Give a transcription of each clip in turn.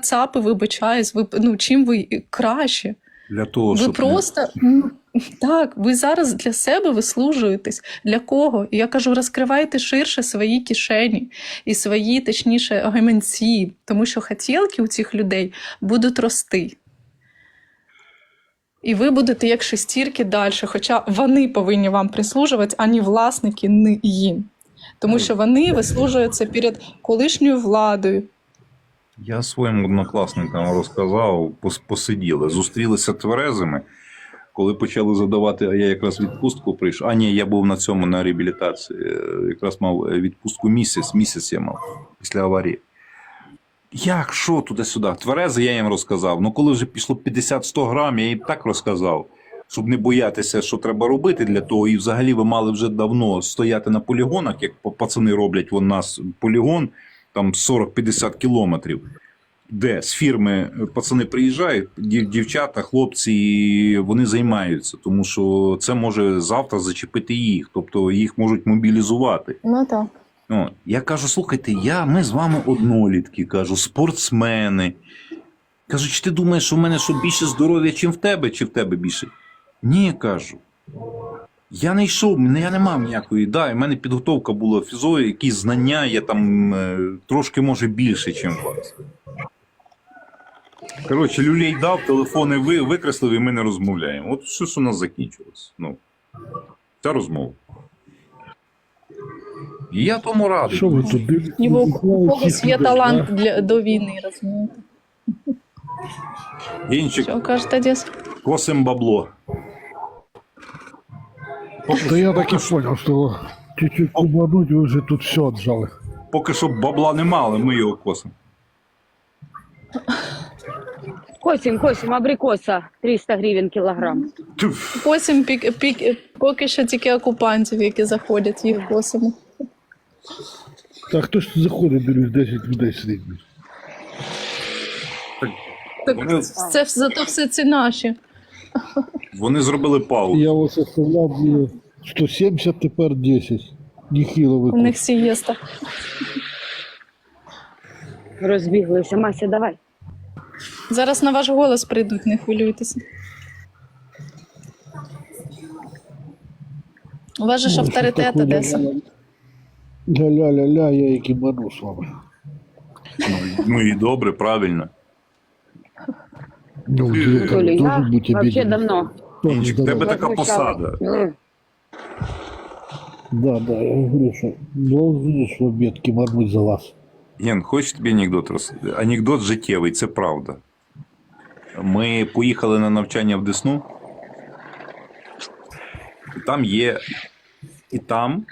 кацапи, вибачаюсь, ви ну чим ви краще? Для того, Ви щоб просто ну, так, ви зараз для себе вислужуєтесь. Для кого? Я кажу, розкривайте ширше свої кишені і свої, точніше, гаманці, тому що хотілки у цих людей будуть рости. І ви будете як шестірки далі, хоча вони повинні вам прислужувати, а не власники не їм. Тому що вони вислужуються перед колишньою владою. Я своїм однокласникам розказав, посиділи, зустрілися тверезими. Коли почали задавати, а я якраз відпустку прийшов. А ні, я був на цьому на реабілітації. Якраз мав е, відпустку місяць, місяць я мав після аварії. Як, що туди-сюди? Тверезий я їм розказав. Ну, коли вже пішло 50-100 грам, я їм так розказав, щоб не боятися, що треба робити для того. І взагалі ви мали вже давно стояти на полігонах, як пацани роблять у нас полігон, там 40-50 кілометрів. Де з фірми е, пацани приїжджають, дівчата, хлопці, і вони займаються, тому що це може завтра зачепити їх, тобто їх можуть мобілізувати. Ну так. О, я кажу: слухайте, я, ми з вами однолітки, кажу, спортсмени. Кажу, чи ти думаєш, що в мене що більше здоров'я, чим в тебе, чи в тебе більше? Ні, кажу. Я не йшов, мене- я не мав ніякої. Да, і в мене підготовка була фізою, якісь знання, я там е, трошки може більше, ніж у вас. Коротше, люлей дав, телефони ви, викреслив, і ми не розмовляємо. От що ж у нас закінчилось. Ну, ця розмова. І я тому радий. Що ви тут дивитесь? У у когось є талант для, до війни, розумієте? Гінчик, Що кажете, Діс? косим бабло. Да я так и понял, что чуть-чуть кубануть, вы уже тут все отжали. Поки що бабла не мали, ми його косимо. Косим, косим, абрикоса 300 гривен килограмм. Тьф. Косим пік, пік, поки що тільки окупантів, які заходять, їх косимо. Так хто ж заходить, дивлюсь, 10 людей сидить. Так Вони, це вс- зато все ці наші. Вони зробили паузу. Я ось оставляв 170, тепер 10. Ніхіло У них сієста. Розбіглися. Мася, давай. Зараз на ваш голос прийдуть, не хвилюйтеся. У вас же ж авторитет, Одеса. Ля-ля-ля-ля, я і кіману з вами. Ну і добре, правильно. Ну, Ты- директор Толя, тоже я будьте вообще давно. Тоже Гінчик, в тебе така посада. М. Да, да, я говорю, що должен ж в обід за вас. Ген, хочеш тобі анекдот розказати? Анекдот життєвий, це правда. Ми поїхали на навчання в Десну. І Там є. І там,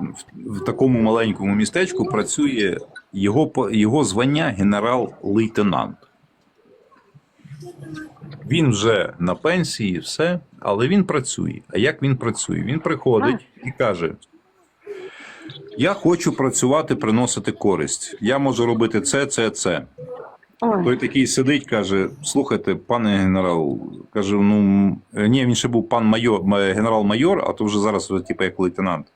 в, в такому маленькому містечку, працює його, по- його звання генерал-лейтенант. Він вже на пенсії, все, але він працює. А як він працює? Він приходить і каже: Я хочу працювати, приносити користь. Я можу робити це, це, це. Ой, Той такий сидить, каже: слухайте, пане генерал, каже, ну ні, він ще був пан майор, генерал-майор, а то вже зараз, типу, як лейтенант.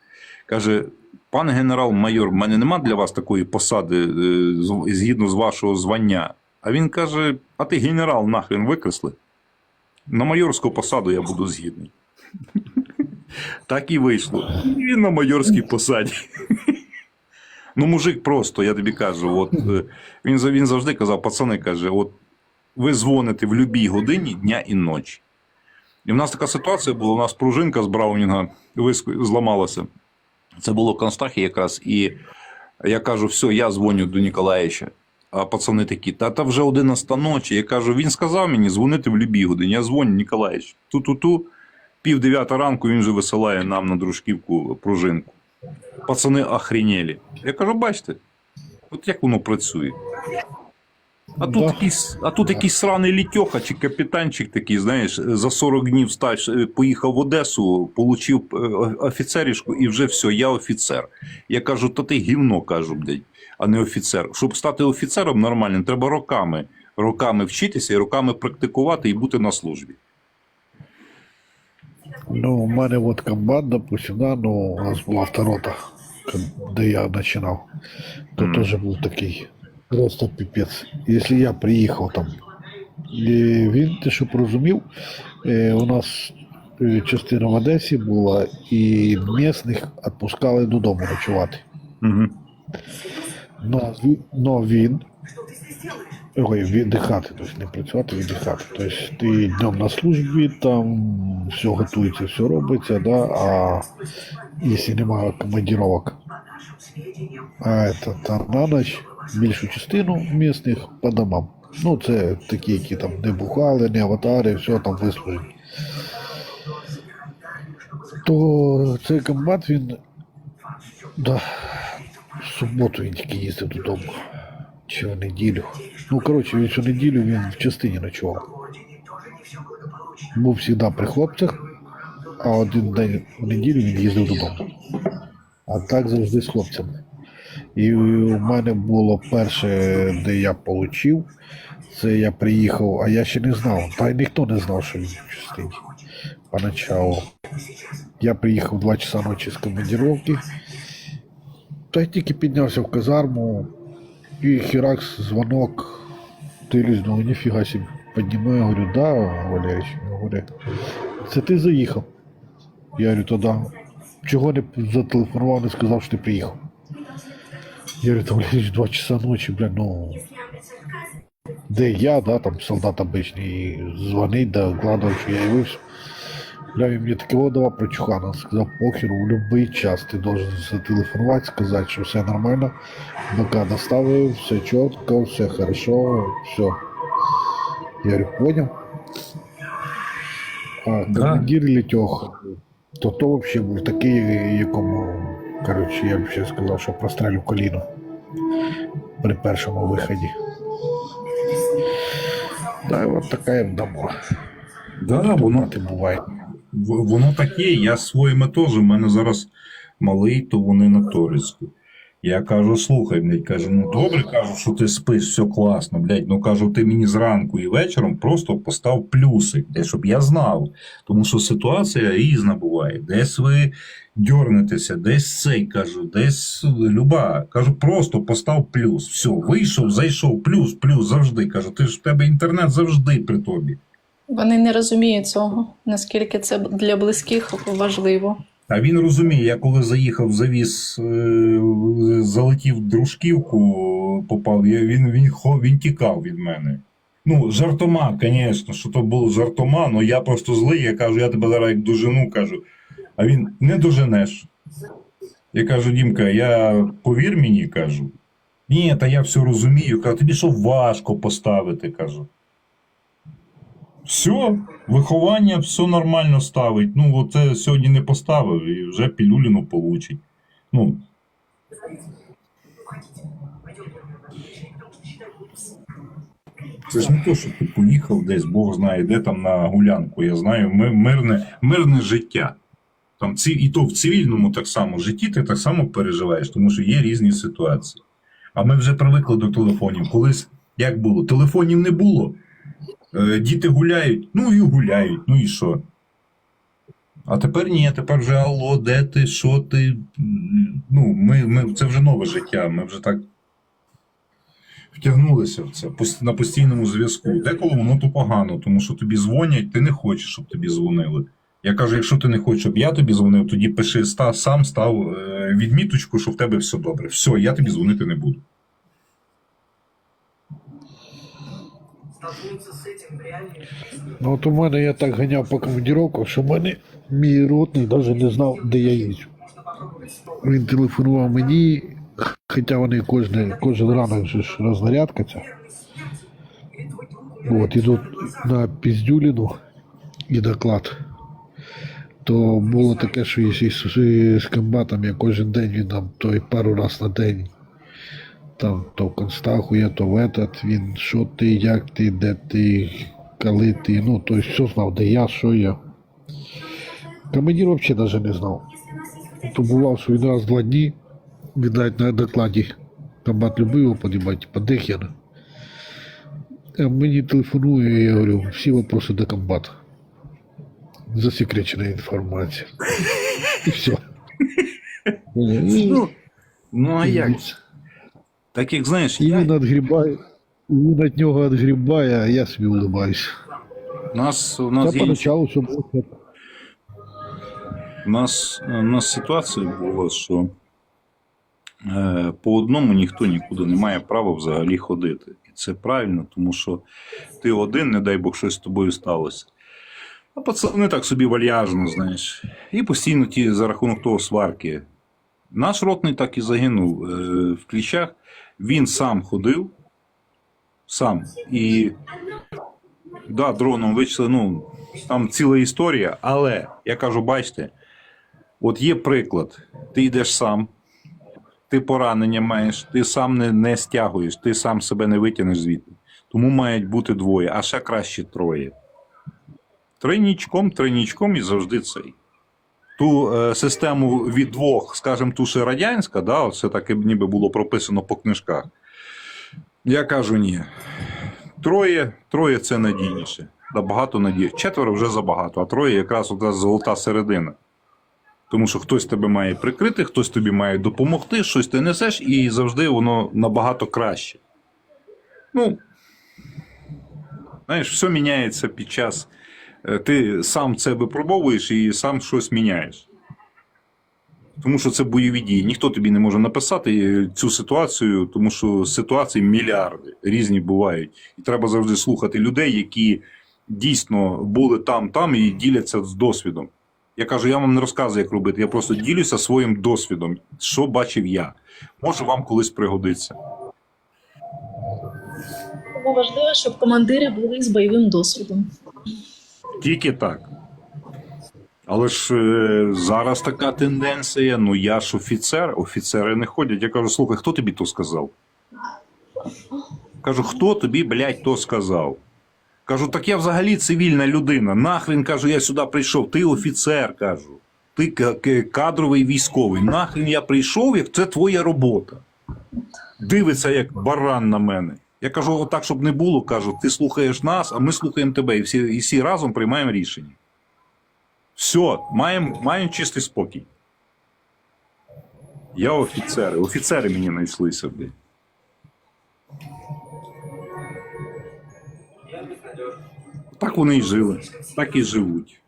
Каже: пане генерал-майор, в мене нема для вас такої посади е, згідно з вашого звання. А він каже: А ти генерал нахрен викресли. На майорську посаду я буду згідний. Так і вийшло. І він на майорській посаді. Ну, мужик просто, я тобі кажу, от е, він, він завжди казав, пацани каже, от ви дзвоните в будь-якій годині дня і ночі. І в нас така ситуація була: у нас пружинка з Браунінга зламалася. Це було Констахі якраз. І я кажу, все, я дзвоню до Ніколаєвича. А пацани такі, та та вже 11 ночі. Я кажу, він сказав мені дзвонити в будь-якій годині. Я дзвоню, Ніколаєвич. Ту-ту-ту, пів дев'ята ранку він вже висилає нам на дружківку пружинку. Пацани охренєлі. Я кажу, бачите, от як воно працює. А тут, Да. якийсь, а тут якийсь сраний літьоха чи капітанчик такий, знаєш, за 40 днів стаж е, поїхав в Одесу, получив е, офіцерішку і вже все, я офіцер. Я кажу, та ти гівно, кажу, блядь, а не офіцер. Щоб стати офіцером нормальним, треба роками, роками вчитися і роками практикувати і бути на службі. Ну, у мене от комбат, допустим, да, ну, у нас була второта, де я починав. То Мгм. теж був такий Просто піпець. Якщо я приїхав там, і він, ти щоб розумів, е, у нас е, частина в Одесі була, і місних відпускали додому ночувати. Угу. Но, но він. Ой, віддихати, тобто не працювати, віддихати. Тобто ти днем на службі, там все готується, все робиться, да, а якщо немає командировок, а это, там на ніч більшу частину місних по домам. Ну, це такі, які там не бухали, не аватари, все там вислужені. То цей комбат він. Да, в суботу він тільки їздив додому. Чи в неділю. Ну, коротше, він цю неділю він в частині ночував. Був завжди при хлопцях, а один день в неділю він їздив додому. А так завжди з хлопцями. І у мене було перше, де я отримав, це я приїхав, а я ще не знав. Та й ніхто не знав, що він в частині. Поначалу. Я приїхав 2 часа ночі з командировки. Та я тільки піднявся в казарму, і херакс, звонок. Дивлюсь, ну ніфіга собі. Піднімаю, говорю, да, Валерич, говорю, це ти заїхав. Я говорю, то да. Чого не зателефонував, не сказав, що ти приїхав. Я говорю, та Валерич, 2 часа ночі, бля, ну. Де я, да, там солдат обичний, дзвонить, да, гладав, що я явився. Бля, він мені таке давав про Чухана. Сказав, похеру, в будь-який час ти должен зателефонувати, сказати, що все нормально, БК доставив, все чітко, все хорошо, все. Я говорю, понял. А Да. командир літьох, то то взагалі був такий, якому, коротше, я б ще сказав, що прострелю коліно при першому виході. Да, от така я вдома. Да, воно, Ти буває. Воно таке, я своїми теж, у мене зараз малий, то вони на Торецьку. Я кажу, слухай, блядь, кажу, ну добре, кажу, що ти спиш, все класно, блядь. Ну кажу, ти мені зранку і вечором просто постав плюсик, де, щоб я знав. Тому що ситуація різна буває. Десь ви дьорнетеся, десь цей кажу, десь люба. Кажу, просто постав плюс. Все, вийшов, зайшов, плюс, плюс завжди. Кажу, ти ж в тебе інтернет завжди при тобі. Вони не розуміють цього, наскільки це для близьких важливо. А він розуміє, я коли заїхав, завіз, е, залетів дружківку, попав, я, він, він, він тікав від мене. Ну, жартома, звісно, що то було жартома, але я просто злий, я кажу, я тебе зараз як дожену, кажу. А він не доженеш. Я кажу, Дімка, я повір мені, кажу. Ні, та я все розумію. Кажу, тобі що важко поставити, кажу. Все, виховання все нормально ставить. Ну, оце сьогодні не поставив і вже пілюліну получить. Ну. Це ж не то, що ти поїхав десь, Бог знає, де там на гулянку. Я знаю, мирне, мирне життя. Там і то в цивільному так само житті ти так само переживаєш, тому що є різні ситуації. А ми вже привикли до телефонів. Колись як було? Телефонів не було. Е, Діти гуляють, ну і гуляють, ну і що? А тепер ні, тепер вже алло, де ти, що ти? Ну, ми, ми, це вже нове життя, ми вже так втягнулися в це на постійному зв'язку. Деколи воно то погано, тому що тобі дзвонять, ти не хочеш, щоб тобі дзвонили. Я кажу, якщо ти не хочеш, щоб я тобі дзвонив, тоді пиши сам став е, відміточку, що в тебе все добре. Все, я тобі дзвонити не буду. Ну от у мене я так ганяв по командировках, що в мене мій ротний навіть не знав, де я їжджу. Він телефонував мені, хоча вони кожен, кожен ранок же ж рознарядкаться. От, ідуть на піздюліну і доклад. То було таке, що з, комбатом я кожен день він нам то й пару раз на день. Там то в констахує, то в этот, він що ти, як ти, де ти, коли ти, ну, то есть все знав, де я, що я. Командир взагалі навіть не знав. То бував, що він раз два дні, він на докладі комбат любив його подимати, типа А мені телефонує, я говорю, всі вопроси до комбата. Засекречена інформація. І все. Ну, ну а як? Так як знаєш, І я, він відгрібає, він від нього відгрібає, а я собі улибаюсь. у нас, у нас Та є поначалу все було. так. У нас, у нас ситуація була, що е, по одному ніхто нікуди не має права взагалі ходити. І це правильно, тому що ти один, не дай Бог, щось з тобою сталося. А пацани так собі вальяжно, знаєш. І постійно ті за рахунок того сварки. Наш ротний так і загинув е, в кліщах. Він сам ходив, сам. І да, дроном вийшли, ну, там ціла історія, але я кажу, бачите, от є приклад, ти йдеш сам, ти поранення маєш, ти сам не, не стягуєш, ти сам себе не витягнеш звідти. Тому мають бути двоє, а ще краще троє. Тройнічком, тройнічком і завжди цей. Ту е, систему від двох, скажімо, ту ще радянська, да, це так ніби було прописано по книжках. Я кажу ні. Троє, троє це надійніше. Набагато надій. Четверо вже забагато, а троє якраз ота золота середина. Тому що хтось тебе має прикрити, хтось тобі має допомогти, щось ти несеш, і завжди воно набагато краще. Ну, знаєш, все міняється під час. Е, Ти сам це випробовуєш і сам щось міняєш. Тому що це бойові дії. Ніхто тобі не може написати е, цю ситуацію, тому що ситуацій мільярди різні бувають. І треба завжди слухати людей, які дійсно були там, там і діляться з досвідом. Я кажу, я вам не розказую, як робити. Я просто ділюся своїм досвідом, що бачив я. Може, вам колись пригодиться. Тому важливо, щоб командири були з бойовим досвідом. Тільки так. Але ж е, зараз така тенденція. Ну я ж офіцер, офіцери не ходять. Я кажу, слухай, хто тобі то сказав? Кажу, хто тобі, блядь, то сказав? Кажу, так я взагалі цивільна людина. Нахрен кажу, я сюди прийшов. Ти офіцер, кажу. Ти кадровий військовий. Нахрен я прийшов, як це твоя робота. Дивиться як баран на мене. Я кажу, отак, щоб не було, кажу, ти слухаєш нас, а ми слухаємо тебе, і всі, і всі разом приймаємо рішення. Все, маємо маємо чистий спокій. Я офіцери. Офіцери мені знайшлися. блядь. Так вони і жили, так і живуть.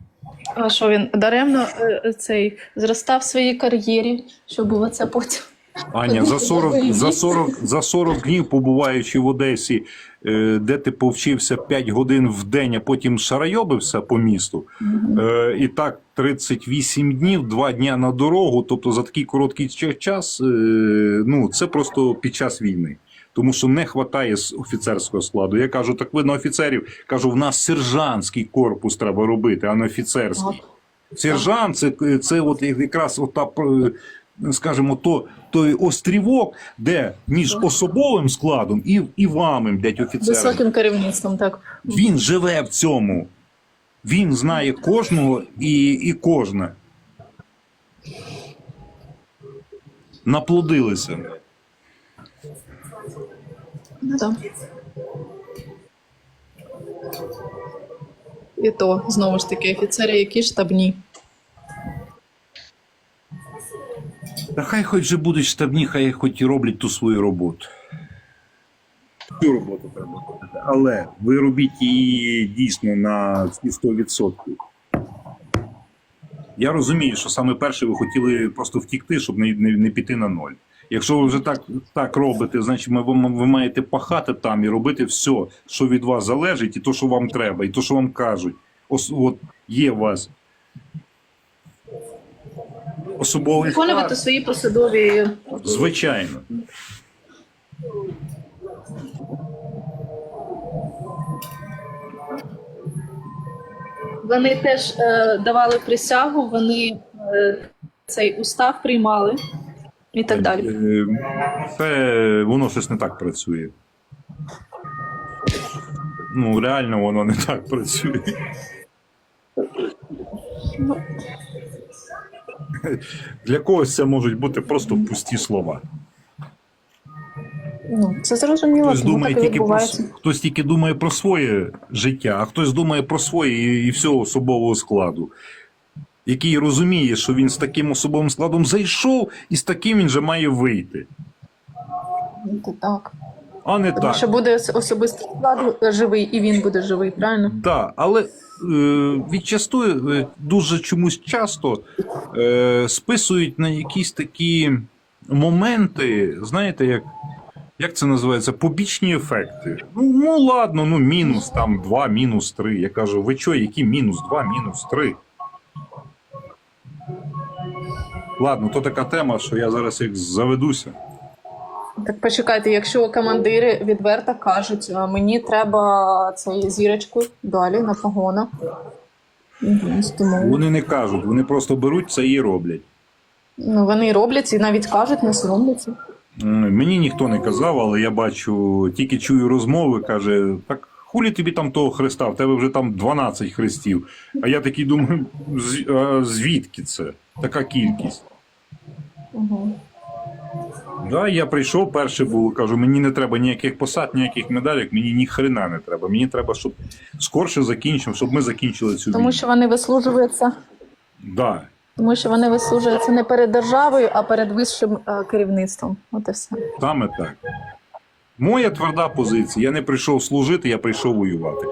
А що він даремно е, цей зростав в своїй кар'єрі, щоб оце потім. Аня, за 40, за 40, за 40 днів, побуваючи в Одесі, е, де ти повчився 5 годин в день, а потім шарайобився по місту, е, і так 38 днів, 2 дня на дорогу, тобто за такий короткий час, е, ну, це просто під час війни. Тому що не вистачає з офіцерського складу. Я кажу, так ви на офіцерів. Кажу, в нас сержантський корпус треба робити, а не офіцерський. Сержант це, це от якраз ота, е, скажімо, то, той острівок, де між особовим складом і, і вами, блядь, офіцером. Високим керівництвом, так. Він живе в цьому. Він знає кожного і, і кожне. Наплодилися. Ну, так. І то, знову ж таки, офіцери, які штабні. Та хай хоч же будуть штабні, хай хоч і роблять ту свою роботу. Цю роботу треба робити. Але ви робіть її дійсно на всі 100%. Я розумію, що саме перше ви хотіли просто втікти, щоб не, не, не піти на ноль. Якщо ви вже так, так робите, значить ви, ви маєте пахати там і робити все, що від вас залежить, і то, що вам треба, і то, що вам кажуть. Ос, от є у вас особовий. Виконувати свої посадові. Звичайно. Вони теж е, давали присягу, вони е, цей устав приймали і так далі. Е, Це воно щось не так працює. Ну, реально воно не так працює. Для когось це можуть бути просто пусті слова. Ну, це зрозуміло, Хтось думає так тільки про хтось тільки думає про своє життя, а хтось думає про своє і, і всього особового складу. Який розуміє, що він з таким особовим складом зайшов, і з таким він же має вийти. Це так. А не Тому так. що буде ос- особистий склад живий, і він буде живий, правильно? Да, але е, відчастую е, дуже чомусь часто е, списують на якісь такі моменти, знаєте, як, як це називається? Побічні ефекти. Ну, ну ладно, ну мінус там 2, мінус 3. Я кажу, ви що, які мінус 2, мінус 3? Ладно, то така тема, що я зараз як заведуся. Так почекайте, якщо командири відверто кажуть, «А, мені треба цей зірочку далі на погонах. Вони не кажуть, вони просто беруть це і роблять. ну, вони роблять і навіть кажуть, не соромляться. Мені ніхто не казав, але я бачу, тільки чую розмови, каже, так хулі тобі там того Христа, в тебе вже там 12 хрестів. А я такий думаю, звідки це? Така кількість. Угу. Да, я прийшов, перший був, кажу, мені не треба ніяких посад, ніяких медалів, мені ні хрена не треба. Мені треба, щоб скорше закінчив, щоб ми закінчили цю Тому війну. що вони вислужуються, Да. тому що вони вислужуються не перед державою, а перед вищим е, керівництвом. От і все. Саме так. Моя тверда позиція. Я не прийшов служити, я прийшов воювати.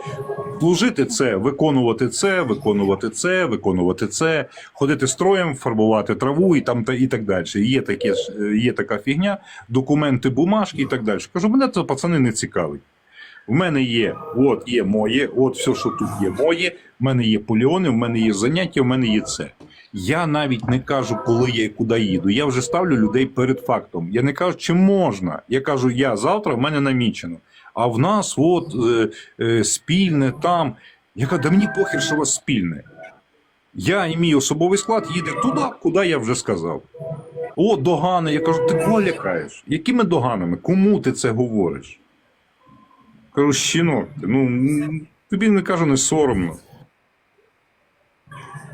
Служити це виконувати це, виконувати це, виконувати це, ходити строєм, фарбувати траву і там та і так далі. Є таке є така фігня, документи, бумажки і так далі. Кажу, мене це пацани не цікавить. В мене є, от є моє, от все, що тут є моє. В мене є поліони, в мене є заняття, в мене є це. Я навіть не кажу, коли я і куди їду. Я вже ставлю людей перед фактом. Я не кажу, чи можна. Я кажу, я завтра в мене намічено. А в нас от е, е, спільне там. Я кажу, да мені похер, що у вас спільне. Я і мій особовий склад їде туди, куди я вже сказав. О, догани. Я кажу, ти кого лякаєш? Якими доганами? Кому ти це говориш? Кажу, щінок, ну тобі не кажу, не соромно.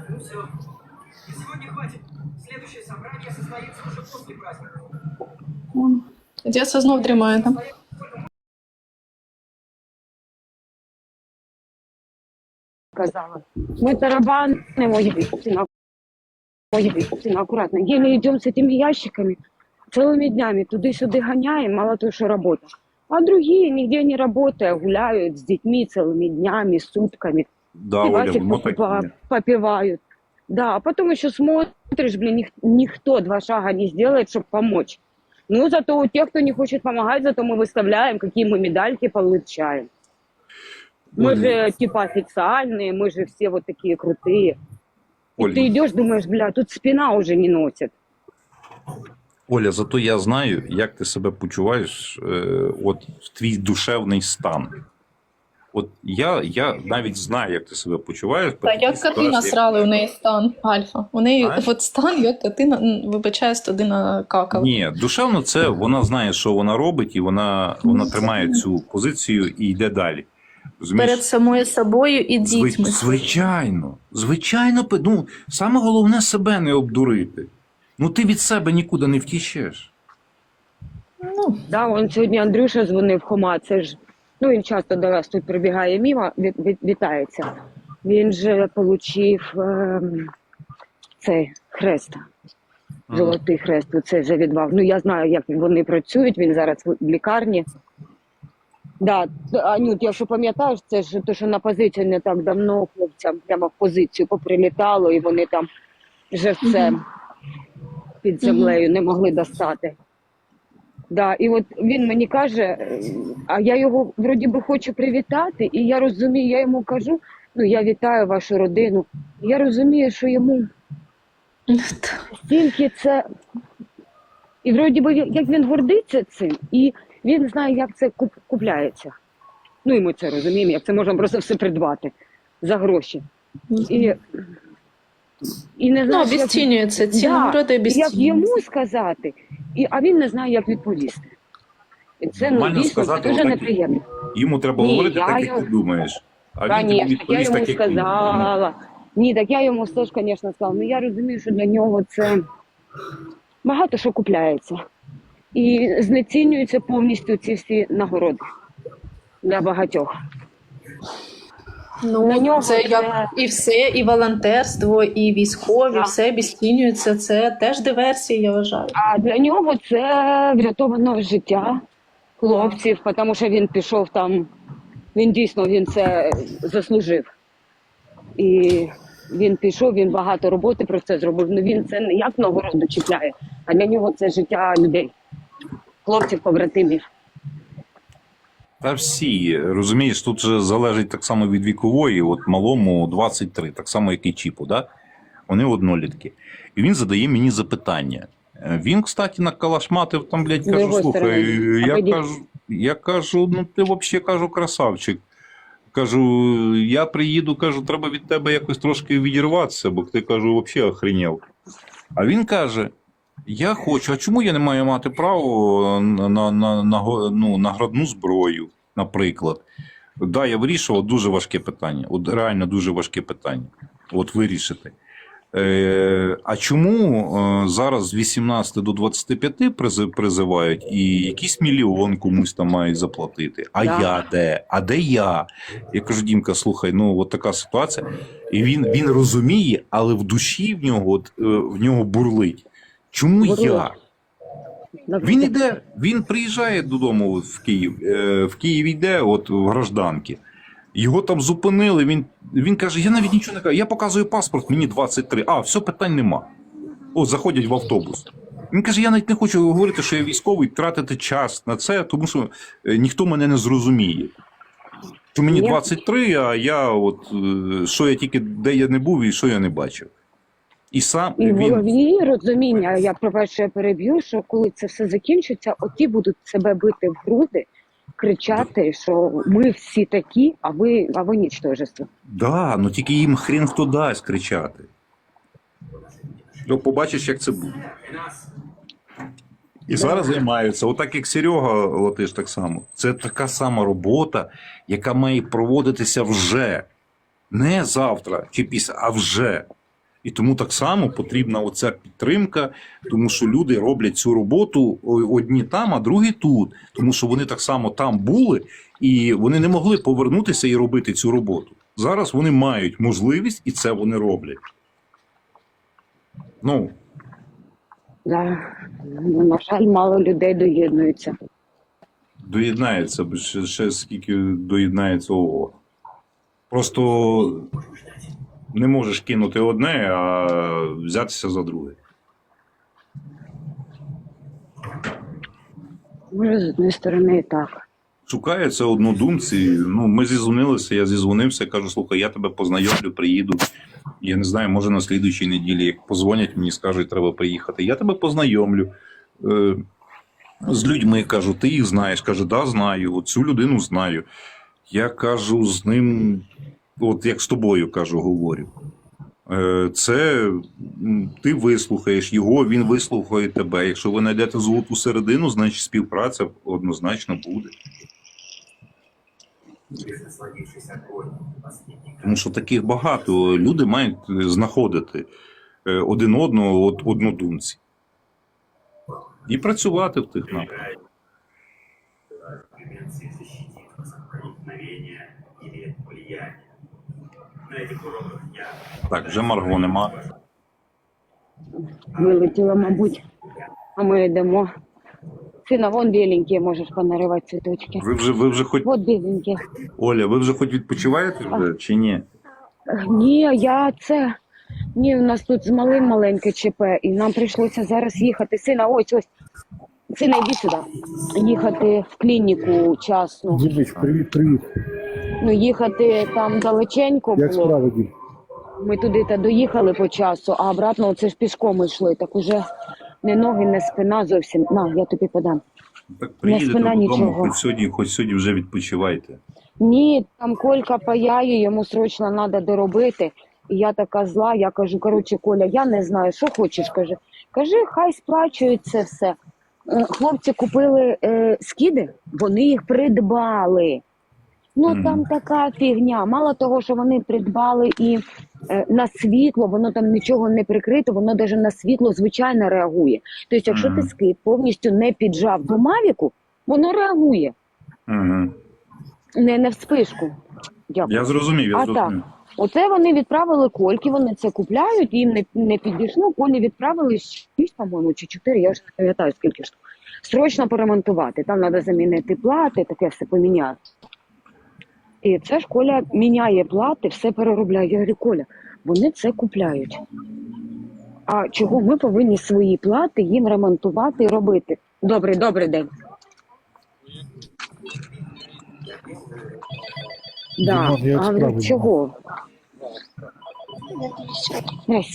Ну все. И сегодня хватит. Следующее собрание состоится уже после праздника. Одеса знов дрімає там. Казала. Мы тарабаним, ой, Купсина, ой, Купсина, аккуратно. Еле идем с этими ящиками целыми днями, туды-сюды гоняем, мало того, что работа. А другие, нигде не работая, гуляют с детьми целыми днями, сутками. Да, Оля, пивасик воно так попива- і є. попивают. Да, а потом еще смотришь, блин, ник- никто два шага не сделает, чтобы помочь. Ну, зато у тех, кто не хочет помогать, зато мы выставляем, какие мы медальки получаем. Мы Оль, же типа официальные, мы же все вот такие крутые. И Оль, ты идешь, думаешь, бля, тут спина уже не носит. Оля, зато я знаю, як ти себе почуваєш, е, от в твій душевний стан. От я, я навіть знаю, як ти себе почуваєш. по Та як картина срали, у неї стан альфа. У неї Знаєш? от стан, як картина, вибачає, стадина какала. Ні, душевно це вона знає, що вона робить, і вона, вона тримає цю позицію і йде далі. Розумієш? Перед самою собою і дітьми. Звичайно, звичайно, ну, саме головне себе не обдурити. Ну ти від себе нікуди не втічеш. Ну, Да, он сьогодні Андрюша дзвонив Хома, це ж, ну він часто до вас тут прибігає мимо, від, від, вітається. Він же отримав ем, цей хрест, золотий хрест, це вже відвав. Ну я знаю, як вони працюють, він зараз в лікарні. Да, Анют, якщо пам'ятаєш, це ж те, що на позиції не так давно хлопцям прямо в позицію поприлітало, і вони там живцем під землею не могли достати. Да, і от він мені каже, е, а я його вроді би хочу привітати, і я розумію, я йому кажу, ну я вітаю вашу родину. Я розумію, що йому стільки це. І вроді би, як він гордиться цим, і він знає, як це куп- купляється. Ну і ми це розуміємо, як це можна просто все придбати за гроші. І, і не ну знаю, як- обіцінюється, ці Да, нагороди як йому сказати, і, а він не знає, як відповісти. І це ну, дійсно це дуже отак і- неприємно. Йому треба Ні, говорити я так, як його- ти думаєш. А він тобі Звісно, я йому так, як сказала. Ні, так я йому все ж, звісно, сказала. Ну я розумію, що для нього це багато що купляється. І знецінюються повністю ці всі нагороди для багатьох. Ну, Для нього це як і все, і волонтерство, і військові, Так. все обіцінюється. Це теж диверсія, я вважаю. А для нього це врятовано життя хлопців, тому що він пішов там, він дійсно він це заслужив. І він пішов, він багато роботи про це зробив. Ну він це не як нагороду чіпляє, а для нього це життя людей, хлопців, побратимів. Та всі, розумієш, тут же залежить так само від вікової, от малому 23, так само, як і Чіпу, да? Вони однолітки. І він задає мені запитання. Е, Він, кстати, накалашматив там, блядь, кажу, слухай, я кажу, я кажу, ну ти взагалі кажу, красавчик. Кажу, я приїду, кажу, треба від тебе якось трошки відірватися, бо ти кажу, взагалі охренів. А він каже: Я хочу, а чому я не маю мати право на, на, на, на, ну, наградну зброю, наприклад? Да, я вирішував дуже важке питання. От реально дуже важке питання. От вирішити. Е, а чому е, зараз з 18 до 25 призи- призивають і якийсь мільйон комусь там мають заплатити? А Да. я де? А де я? Я кажу, Дімка, слухай, ну от така ситуація. І він, він розуміє, але в душі в нього, от, е, в нього бурлить. Чому я? Він іде, він приїжджає додому в Київ. е, В Київ йде, от в гражданки. Його там зупинили. Він, він каже: я навіть нічого не кажу. Я показую паспорт, мені 23. А, все, питань нема. О, заходять в автобус. Він каже: я навіть не хочу говорити, що я військовий, тратити час на це, тому що е, ніхто мене не зрозуміє. Що мені 23, а я от е, що я тільки де я не був і що я не бачив. І сам І в він голові розуміння, я по-перше, я переб'ю, що коли це все закінчиться, оті будуть себе бити в груди, кричати, що ми всі такі, а ви, а ви нічтожество. Да, ну тільки їм хрен хто дасть кричати. Ну, побачиш, як це буде. І зараз займаються, отак як Серега Латиш так само. Це така сама робота, яка має проводитися вже. Не завтра чи після, а вже. І тому так само потрібна оця підтримка, тому що люди роблять цю роботу одні там, а другі тут. Тому що вони так само там були, і вони не могли повернутися і робити цю роботу. Зараз вони мають можливість, і це вони роблять. Ну, Да. Ну, на жаль, мало людей доєднуються. доєднається, бо ще, ще скільки доєднається ого. Просто не можеш кинути одне, а взятися за друге. Може, з однієї сторони і так. Шукаються однодумці. Ну, ми зізвонилися, я зізвонився, кажу, слухай, я тебе познайомлю, приїду. Я не знаю, може на слідуючій неділі, як позвонять мені, скажуть, треба приїхати. Я тебе познайомлю. Е, з людьми кажу, ти їх знаєш. Каже, да, знаю, цю людину знаю. Я кажу з ним, от як з тобою кажу, говорю. Е, Це ти вислухаєш його, він вислухає тебе. Якщо ви знайдете золоту середину, значить співпраця однозначно буде. Тому що таких багато. Люди мають знаходити е, один одного от однодумці. І працювати в тих напрямках. Конвенции защитит вас Так, вже Марго нема. Вилетіло, мабуть. А ми йдемо. Сина, вон біленькі, можеш понаривати цвіточки. Ви вже, ви вже хоч От біленькі. Оля, ви вже хоч відпочиваєте вже чи ні? Ні, я це. Ні, у нас тут з малим маленьке ЧП, і нам прийшлося зараз їхати. Сина, ось ось. Сина, йди сюди. Їхати в клініку частну. Дімич, привіт, привіт. Ну, їхати там далеченько Як було. справи, Дім? Ми туди та доїхали по часу, а обратно це ж пішком йшли. Так уже не ноги, не спина зовсім. На, я тобі подам. Так приїдете спина, додому, нічого. хоч сьогодні, хоч сьогодні вже відпочивайте. Ні, там Колька паяє, йому срочно треба доробити. І я така зла, я кажу, коротше, Коля, я не знаю, що хочеш, каже. Кажи, хай сплачують це все. Е, Хлопці купили е, скіди, вони їх придбали. Ну Мгм. там така фігня. Мало того, що вони придбали і е, на світло, воно там нічого не прикрито, воно навіть на світло звичайно реагує. Тобто, якщо Мгм. ти скид повністю не піджав до мавіку, воно реагує Угу. не, не в спишку. Дякую. Я зрозумів, я А зрозумів. Оце вони відправили кольки, вони це купляють, їм не, не підійшло, колі відправили 6, по-моєму, чи 4, я вже не пам'ятаю, скільки ж. Срочно поремонтувати. Там треба замінити плати, таке все поміняти. І це ж Коля міняє плати, все переробляє. Я говорю, Коля, вони це купляють. А чого ми повинні свої плати їм ремонтувати і робити? Добрий, добрий день. Да. Дімон, як А говорю, справи? чого?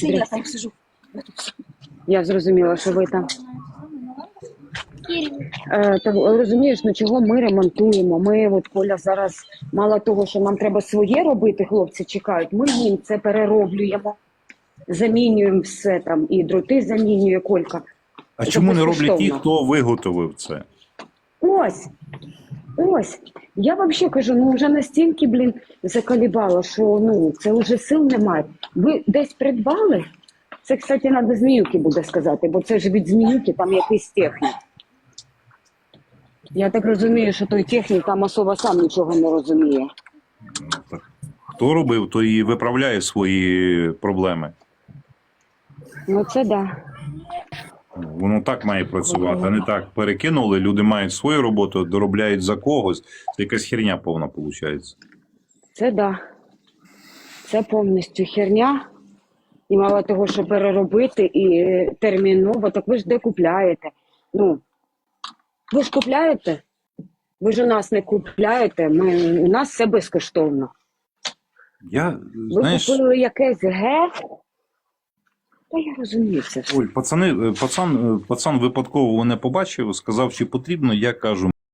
Я там сижу. Я зрозуміла, що ви там. Е, розумієш, ну чого ми ремонтуємо? Ми от Коля зараз мало того, що нам треба своє робити, хлопці чекають. Ми їм це перероблюємо, замінюємо все там, і дроти замінює Колька. А Це чому не роблять ті, хто виготовив це? Ось, ось. Я взагалі кажу, ну вже настільки, блін, закалібало, що ну це вже сил немає. Ви десь придбали? Це, кстати, треба зміюки буде сказати, бо це ж від зміюки там якийсь технік. Я так розумію, що той технік там особа сам нічого не розуміє. Хто робив, той і виправляє свої проблеми. Ну це да. Воно так має працювати, а не так. Перекинули, люди мають свою роботу, доробляють за когось. Це якась херня повна виходить. Це да. Це повністю херня. І мало того, що переробити і терміново, так ви ж де купляєте? Ну, ви ж купляєте? Ви ж у нас не купляєте, ми, у нас все безкоштовно. Я, Ви знаєш, купили якесь ге. Та я розумію це. Оль, пацани, е, пацан, е, пацан випадково мене побачив, сказав, чи потрібно. Я кажу,